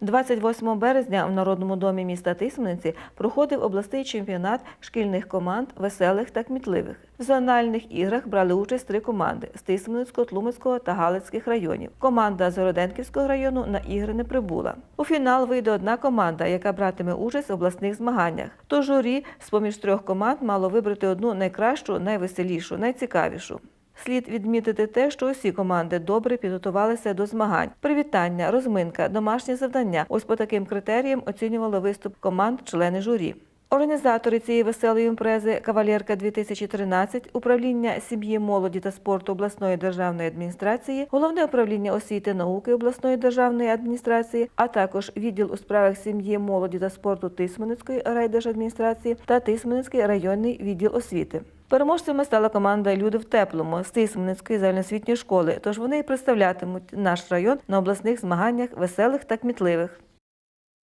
28 березня в Народному домі міста Тисмениці проходив обласний чемпіонат шкільних команд веселих та кмітливих. В зональних іграх брали участь три команди з Тисменицького, Тлумацького та Галицьких районів. Команда з Городенківського району на ігри не прибула. У фінал вийде одна команда, яка братиме участь в обласних змаганнях. То журі з-поміж трьох команд мало вибрати одну найкращу, найвеселішу, найцікавішу. Слід відмітити те, що усі команди добре підготувалися до змагань. Привітання, розминка, домашні завдання. Ось по таким критеріям оцінювали виступ команд члени журі. Організатори цієї веселої імпрези Кавалерка 2013 управління сім'ї, молоді та спорту обласної державної адміністрації, головне управління освіти науки обласної державної адміністрації, а також відділ у справах сім'ї, молоді та спорту Тисменицької райдержадміністрації та Тисменицький районний відділ освіти. Переможцями стала команда Люди в теплому з Тисменницької загальноосвітньої школи. Тож вони і представлятимуть наш район на обласних змаганнях веселих та кмітливих.